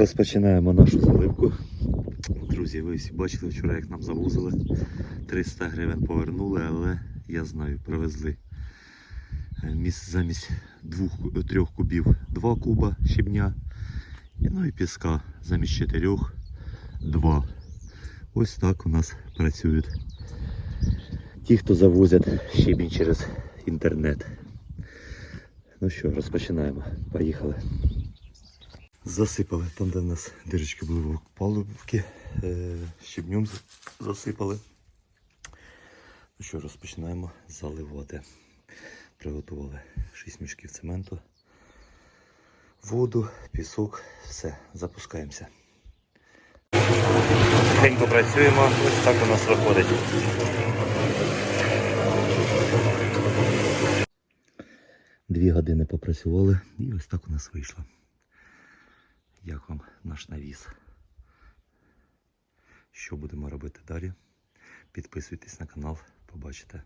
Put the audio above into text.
Розпочинаємо нашу заливку. Друзі, ви всі бачили вчора, як нам завозили. 300 гривень повернули, але я знаю, привезли. Е, Замість двох, трьох кубів два куба щебня. Ну і піска замість чотирьох два. Ось так у нас працюють ті, хто завозять щебінь через інтернет. Ну що, розпочинаємо. Поїхали. Засипали там, де у нас дирочки були в палубки, е, щебнем засипали. Ну що, розпочинаємо заливати. Приготували 6 мішків цементу, воду, пісок, все, запускаємося. Тихенько працюємо, ось так у нас виходить. Дві години попрацювали і ось так у нас вийшло. Як вам наш навіс? Що будемо робити далі? Підписуйтесь на канал, побачите